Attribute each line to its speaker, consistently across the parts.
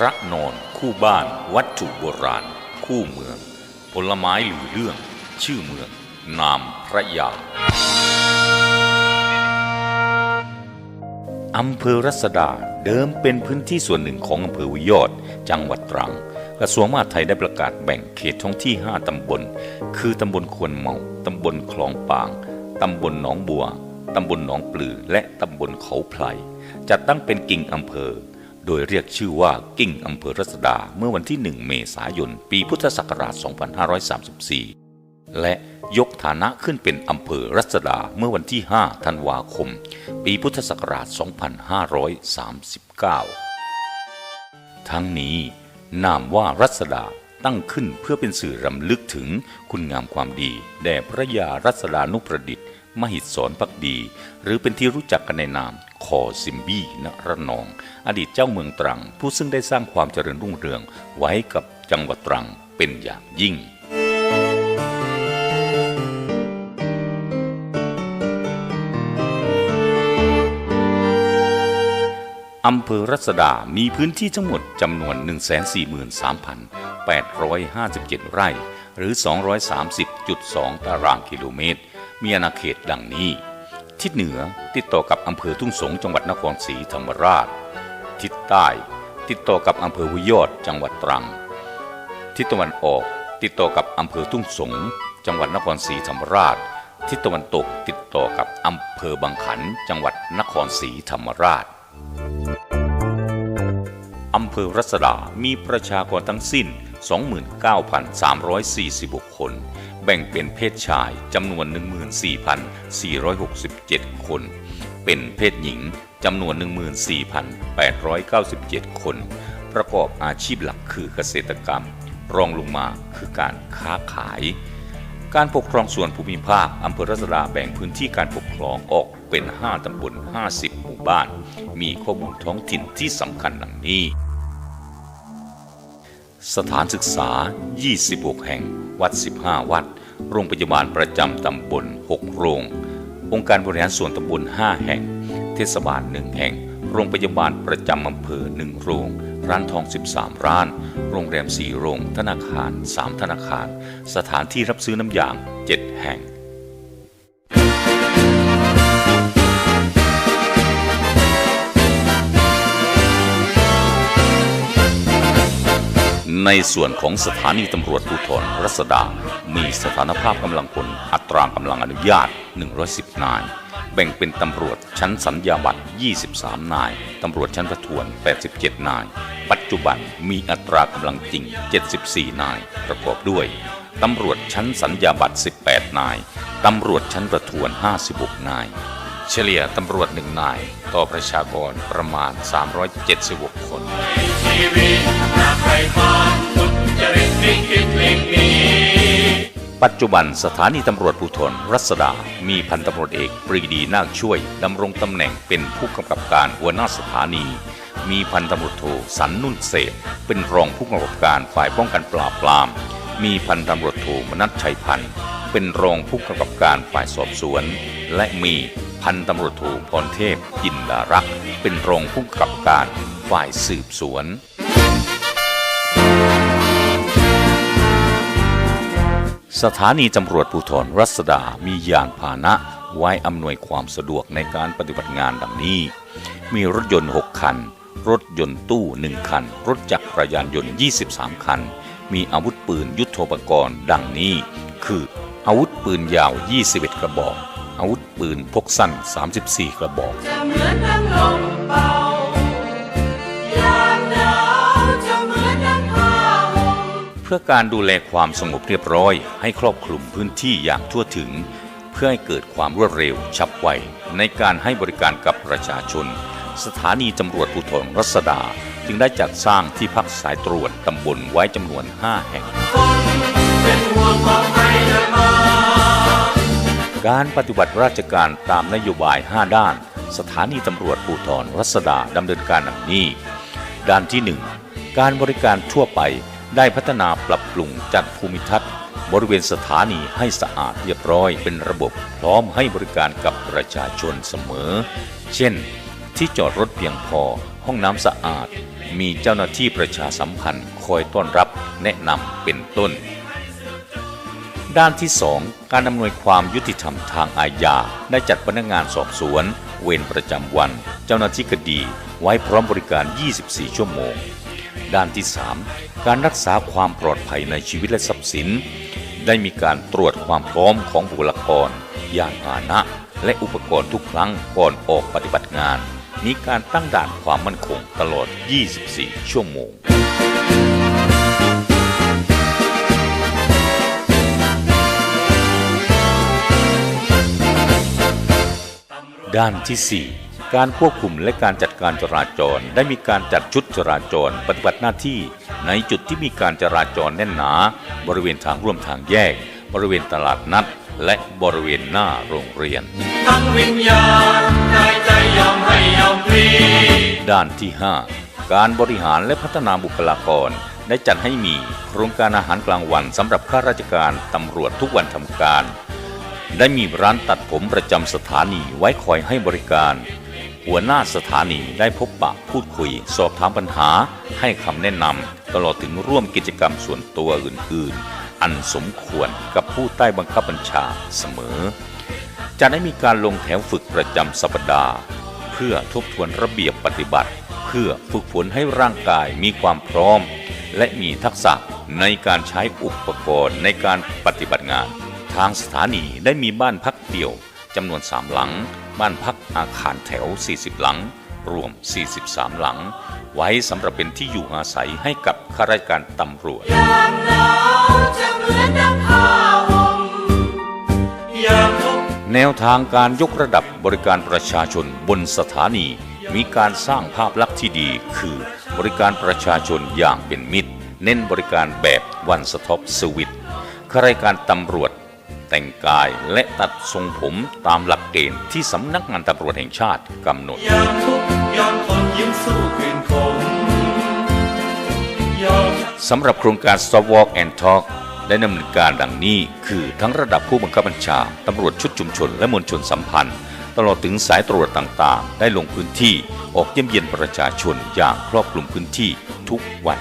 Speaker 1: พระนอนคู่บ้านวัตถุโบราณ คู่เมือง ผลไม้หรือเรื่อง ชื่อเมือง นามพระยาอำเภอรัศดาเดิมเป็นพื้นที่ส่วนหนึ่งของอำเภอวิโยธจังหวัดตรัง กระทรวงมหาดไทยได้ประกาศแบ่งเขตท้องที่ 5 ตำบล คือตำบลควนเมา ตำบลคลองปาง ตำบลหนองบัว ตำบลหนองปลือ และตำบลเขาไพรจัดตั้งเป็นกิ่งอำเภอ โดยเรียกชื่อว่ากิ่งอำเภอรัศดา เมื่อวันที่ 1 เมษายน ปีพุทธศักราช 2534 และยกฐานะขึ้นเป็นอำเภอรัศดาเมื่อวันที่ 5 ธันวาคม ปีพุทธศักราช 2539 ทั้งนี้ นามว่ารัศดาตั้งขึ้นเพื่อเป็นสื่อรำลึกถึงคุณงามความดี แด่พระยารัศดานุประดิษฐ์ มหิดสอนพักดี หรือเป็นที่รู้จักกันในนามคอซิมบี้นระนอง อดีตเจ้าเมืองตรัง ผู้ซึ่งได้สร้างความเจริญรุ่งเรืองไว้กับจังหวัดตรังเป็นอย่างยิ่ง อำเภอรัศดา มีพื้นที่ทั้งหมดจำนวน 143,857 ไร่ หรือ 230.2 ตารางกิโลเมตร มีอาณาเขตดังนี้ ทิศเหนือติดต่อกับอำเภอทุ่งสงจังหวัดนครศรีธรรมราช ทิศใต้ติดต่อกับอำเภอวิโยธจังหวัดตรัง ทิศตะวันออกติดต่อกับอำเภอทุ่งสง จังหวัดนครศรีธรรมราช ทิศตะวันตกติดต่อกับอำเภอบางขัน จังหวัดนครศรีธรรมราช ภอรัศดา มีประชากรทั้งสิ้น 29,346 คน แบ่งเป็นเพศชายจำนวน 14,467 คน เป็นเพศหญิงจำนวน 14,897 คน ประกอบอาชีพหลักคือเกษตรกรรม รองลงมาคือการค้าขาย การปกครองส่วนภูมิภาคอำเภอรัศดาแบ่งพื้นที่การปกครองออกเป็น 5 ตำบล 50 หมู่บ้าน มีข้อมูลท้องถิ่นที่สำคัญดังนี้ สถานศึกษา 26 แห่ง วัด 15 วัด โรงพยาบาลประจำตำบล 6 โรง องค์การบริหารส่วนตำบล 5 แห่ง เทศบาล 1 แห่ง โรงพยาบาลประจำอำเภอ 1 โรง ร้านทอง 13 ร้าน โรงแรม 4 โรง ธนาคาร 3 ธนาคาร สถานที่รับซื้อน้ำยาง 7 ในส่วนของสถานีตำรวจภูธรรัศดา มีสถานภาพกำลังพลอัตรากำลังอนุญาต 110 นาย แบ่งเป็นตำรวจชั้นสัญญาบัตร 23 นาย ตำรวจชั้นประทวน 87 นาย ปัจจุบันมีอัตรากำลังจริง 74 นาย ประกอบด้วยตำรวจชั้นสัญญาบัตร 18 นาย ตำรวจชั้นประทวน 56 นาย เฉลี่ยตำรวจหนึ่งนาย ต่อประชากรประมาณ 376 คนี
Speaker 2: วิตหากใครฝันสุจริตลิขิตลิงนี้
Speaker 1: ปัจจุบันสถานีตำรวจภูธรรัศดา มีพันตำรวจเอกปรีดีนาคช่วยดำรงตำแหน่งเป็นผู้กำกับการหัวหน้าสถานี มีพันตำรวจโทสันนุ่นเศษ เป็นรองผู้กำกับการฝ่ายป้องกันปราบปราม มีพันตำรวจโทมนัทชัยพันธ์เป็นรองผู้กำกับการฝ่ายสอบสวน และมีพันตำรวจโทพรเทพจินดารัก เป็นรองผู้กำกับการ ฝ่ายสืบสวน สถานีตำรวจภูธรรัศดามียานพาหนะไว้อำนวยความสะดวกในการปฏิบัติงานดังนี้ มีรถยนต์ 6 คัน รถยนต์ตู้ 1 คัน รถจักรยานยนต์ 23 คัน มีอาวุธปืนยุทโธปกรณ์ดังนี้ คือ อาวุธปืนยาว 21 กระบอก อาวุธปืนพกสั้น 34 กระบอก
Speaker 3: เพื่
Speaker 1: อการดูแลความสงบเรียบร้อย ให้ครอบคลุมพื้นที่อย่างทั่วถึง เพื่อให้เกิดความรวดเร็วฉับไว ในการให้บริการกับประชาชน สถานีตำรวจภูธรรัศดา จึงได้จัดสร้างที่พักสายตรวจตำบลไว้จำนวน 5 แห่ง
Speaker 3: เป็นห่ง
Speaker 1: การปฏิบัติราชการตามนโยบาย 5 ด้าน สถานีตำรวจภูธรรัศดาดำเนินการดังนี้ ด้านที่ 1 การบริการทั่วไป ได้พัฒนาปรับปรุงจัดภูมิทัศน์ บริเวณสถานีให้สะอาดเรียบร้อยเป็นระบบพร้อมให้บริการกับประชาชนเสมอ เช่น ที่จอดรถเพียงพอ ห้องน้ำสะอาด มีเจ้าหน้าที่ประชาสัมพันธ์คอยต้อนรับแนะนำเป็นต้น ด้านที่ 2 การอำนวยความยุติธรรมทางอาญาได้จัดพนักงานสอบสวน เวรประจำวัน เจ้าหน้าที่คดีไว้พร้อมบริการ 24 ชั่วโมง ด้านที่ 3 การรักษาความปลอดภัยในชีวิตและทรัพย์สิน ได้มีการตรวจความพร้อมของบุคลากรยานพาหนะ และอุปกรณ์ทุกครั้งก่อนออกปฏิบัติงาน มีการตั้งด่านความมั่นคงตลอด 24 ชั่วโมงด้านที่ 4 การควบคุมและการจัดการจราจรได้มีการจัดชุดจราจร ปฏิบัติหน้าที่ในจุดที่มีการจราจรแน่นหนา บริเวณทางร่วมทางแยก บริเวณตลาดนัด และบริเวณหน้าโรงเรียน
Speaker 2: ทั้งวิญญาณกายใจยอมให้ยอมพลี
Speaker 1: ด้านที่ 5 การบริหารและพัฒนาบุคลากรได้จัดให้มีโครงการอาหารกลางวันสำหรับข้าราชการตำรวจทุกวันทำการ ได้มีร้านตัดผมประจำสถานีไว้คอยให้บริการ หัวหน้าสถานีได้พบปะพูดคุย สอบถามปัญหา ให้คำแนะนำตลอดถึงร่วมกิจกรรมส่วนตัวอื่น ๆ อันสมควรกับผู้ใต้บังคับบัญชาเสมอ จะได้มีการลงแถวฝึกประจำสัปดาห์ เพื่อทบทวนระเบียบปฏิบัติ เพื่อฝึกฝนให้ร่างกายมีความพร้อม และมีทักษะในการใช้อุปกรณ์ในการปฏิบัติงาน ทางสถานีได้มีบ้านพักเดี่ยวจำนวน3หลัง บ้านพักอาคารแถว 40 หลัง รวม 43 หลัง ไว้สำหรับเป็นที่อยู่อาศัยให้กับข้าราชการตำรวจ
Speaker 3: ยามหนาวจะเหมือนดังผ้าห่ม
Speaker 2: ยาม
Speaker 1: แนวทางการยกระดับบริการประชาชนบนสถานี มีการสร้างภาพลักษณ์ที่ดี คือบริการประชาชนอย่างเป็นมิตร เน้นบริการแบบวันสต็อปสวิตข้าราชการตำรวจ แต่งกายและตัดทรงผมตามหลักเกณฑ์ที่สำนักงานตำรวจแห่งชาติกำหนด
Speaker 2: ยามทุกยอมทนยิ้มสู้คืนคม
Speaker 1: สำหรับโครงการ Stop Walk and Talk ได้ดำเนินการดังนี้คือทั้งระดับผู้บังคับบัญชาตำรวจชุดชุมชนและมวลชนสัมพันธ์ ตลอดถึงสายตรวจต่างๆ ได้ลงพื้นที่ออกเยี่ยมเยียนประชาชนอย่างครอบคลุมพื้นที่ทุกวัน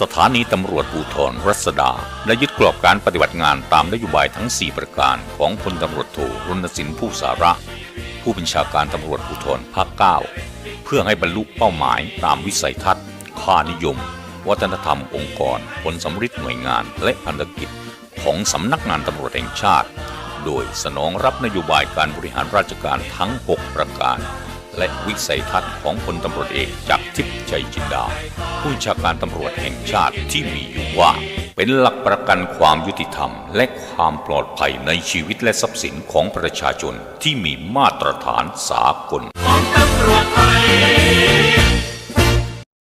Speaker 1: สถานีตำรวจภูธรรัศดาได้ยึดกรอบการปฏิบัติงานตามนโยบายทั้ง 4 ประการของพลตำรวจโทรณสินผู้สาระ ผู้บัญชาการตำรวจภูธรภาค 9 เพื่อให้บรรลุเป้าหมายตามวิสัยทัศน์ ค่านิยม วัฒนธรรมองค์กร ผลสำฤทธิ์หน่วยงานและภารกิจของสำนักงานตำรวจแห่งชาติ โดยสนองรับนโยบายการบริหารราชการทั้ง 6 ประการ และวิสัยทัศน์ของพลตำรวจเอกจากทิพย์ชัยจินดา ผู้ชาการตำรวจแห่งชาติที่มีอยู่ว่า เป็นหลักประกันความยุติธรรม และความปลอดภัยในชีวิตและทรัพย์สินของประชาชนที่มีมาตรฐานสากล
Speaker 2: ของตำรวจไทย